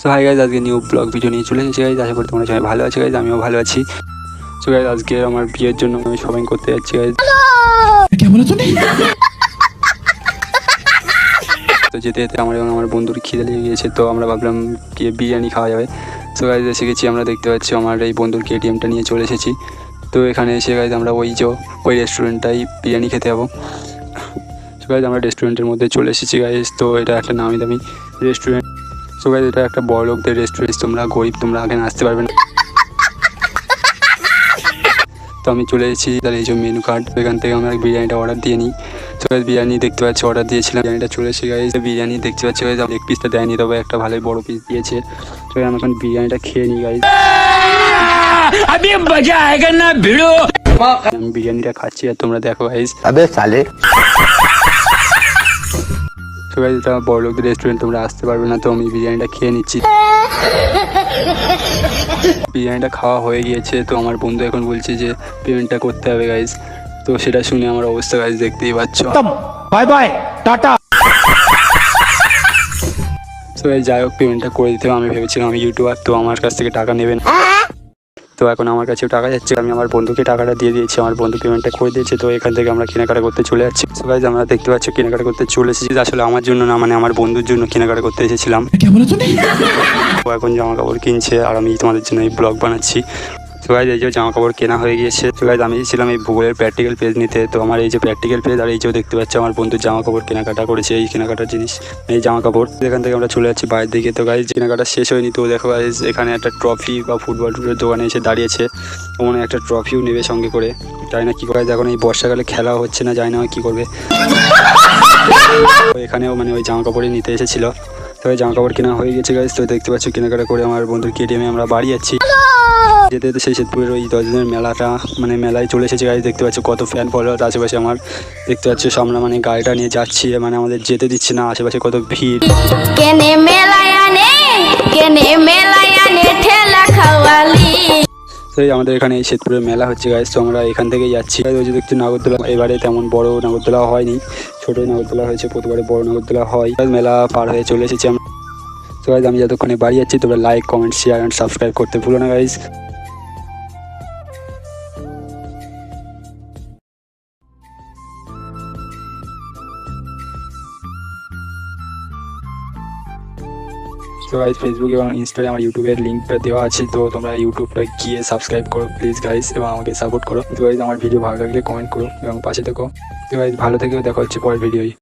So hi guys আজকে new blog video নিয়ে চলে এসেছি গাইজ আশা করি তোমরা সবাই ভালো আছো গাইজ আমিও ভালো আছি। সো গাইজ আজকে আমার বিয়ের জন্য আমি শপিং করতে যাচ্ছি গাইজ তো যেতে যেতে আমার এবং আমার বন্ধুর খিদে লেগে গিয়েছে তো আমরা ভাবলাম গিয়ে বিরিয়ানি খাওয়া যাবে। সো গাইজ এসে গেছি আমরা দেখতে পাচ্ছি আমার এই বন্ধুর কেটিএমটা নিয়ে চলে এসেছি। তো এখানে এসে গাইজ আমরা ওই যে ওই রেস্টুরেন্টটাই বিরিয়ানি খেতে যাব। সো গাইজ আমরা রেস্টুরেন্টের মধ্যে চলে এসেছি গাইজ তো এটা একটা নামি দামি রেস্টুরেন্ট সো গাইজ এটা একটা বড় লোকদের রেস্টুরেন্ট তোমরা গরিব তোমরা আগে আসতে পারবে না। তো আমি চলে এসেছি তাহলে এই যে মেনু কার্ড এখান থেকে আমরা বিরিয়ানিটা অর্ডার দিয়ে নিই। তো বিরিয়ানি দেখতে পাচ্ছি অর্ডার দিয়েছিলাম। বিরিয়ানিটা চলে এসে গেছে বিরিয়ানি দেখতে পাচ্ছি গাইজ লেগ পিসটা দেয়নি তবে একটা ভালোই বড় পিস দিয়েছে। তো আমি এখন বিরিয়ানিটা খেয়ে নিই গাইজ আমি মজা আয়েগা না ভিড়ো আমি বিরিয়ানিটা খাচ্ছি আর তোমরা দেখো গাইজ আবে সালে। তো গাইজ বড় লোকদের রেস্টুরেন্ট তোমরা আসতে পারবে না তো আমি বিরিয়ানিটা খেয়ে নিচ্ছি। বিরিয়ানিটা খাওয়া হয়ে গিয়েছে তো আমার বন্ধু এখন বলছে যে পেমেন্টটা করতে হবে গাইজ তো সেটা শুনে আমার অবস্থা গাইজ দেখতেই পাচ্ছ। Bye bye tata. তো যাই হোক পেমেন্টটা করে দিতে আমি ভেবেছিলাম আমি ইউটিউবার তো আমার কাছ থেকে টাকা নেবেন তো এখন আমার কাছেও টাকা যাচ্ছে। আমি আমার বন্ধুকে টাকাটা দিয়ে দিয়েছি আমার বন্ধু পেমেন্টটা করে দিয়েছে। তো এখান থেকে আমরা কেনাকাটা করতে চলে যাচ্ছি। সো গাইজ আমরা দেখতে পাচ্ছি কেনাকাটা করতে চলে এসেছি। আসলে আমার জন্য না মানে আমার বন্ধুর জন্য কেনাকাটা করতে এসেছিলাম। ও এখন জামা কাপড় কিনছে আর আমি তোমাদের জন্য এই ব্লগ বানাচ্ছি। তো গাইজ এই যে জামা কাপড় কেনা হয়ে গিয়েছে। তো গাইজ আমি ছিলাম এই ভূগোলের প্র্যাকটিক্যাল পেজ নিতে। তো আমার এই যে প্র্যাকটিক্যাল পেজ আর এই যে দেখতে পাচ্ছি আমার বন্ধু জামা কাপড় কেনাকাটা করেছে, এই কেনাকাটার জিনিস, এই জামা কাপড় এখান থেকে আমরা চলে যাচ্ছি বাইরের দিকে। তো গাইজ কেনাকাটা শেষ হয়নি। তো দেখো গাইজ এখানে একটা ট্রফি বা ফুটবল টুটের দোকানে এসে দাঁড়িয়েছে। মনে একটা ট্রফিও নেবে সঙ্গে করে। জানি না কী করে, এখন এই বর্ষাকালে খেলা হচ্ছে না, জানি না কী করবে। তো এখানেও মানে ওই জামা কাপড়ই নিতে এসেছিল। তবে জামা কাপড় কেনা হয়ে গেছে গাইজ তো দেখতে পাচ্ছ কেনাকাটা করে আমার বন্ধুর কেটিএমে আমরা বাড়ি যাচ্ছি। যেতে যেতে সেই শেতপুরের ওই দশ দিনের মেলাটা মানে মেলায় চলে এসেছে গাড়ি দেখতে পাচ্ছ কত ফ্যান ফলোয়ার আশেপাশে আমার। দেখতে পাচ্ছ আমরা মানে গাড়িটা নিয়ে যাচ্ছি মানে আমাদের যেতে দিচ্ছে না আশেপাশে কত ভিড়। কেনে মেলায় আনে কেনে মেলায় আনে ঠেলা খাওয়ালি। সেই আমাদের এখানে এই শেতপুরের মেলা হচ্ছে গাইজ তো আমরা এখান থেকেই যাচ্ছি। ওই যে দেখছি নাগরদোলা এবারে তেমন বড় নাগরদোলা হয়নি ছোটোই নাগরদোলা হয়েছে প্রতিবারে বড় নাগরদোলা হয়। মেলা পার হয়ে চলে এসেছি আমরা। তো গাইজ আমি যতক্ষণে বাড়ি যাচ্ছি তোমরা like comment share and subscribe করতে ভুলো না গাইজ তো গাইজ ফেসবুক এবং ইনস্টাগ্রাম আমার ইউটিউবের লিঙ্কটা দেওয়া আছে, তো তোমরা ইউটিউবটা গিয়ে সাবস্ক্রাইব করো প্লিজ গাইজ এবং আমাকে সাপোর্ট করো। তো গাইজ আমার ভিডিও ভালো লাগলে কমেন্ট করো এবং পাশে থেকো। তো গাইজ ভালো থেকেও দেখা হচ্ছে পরের ভিডিওই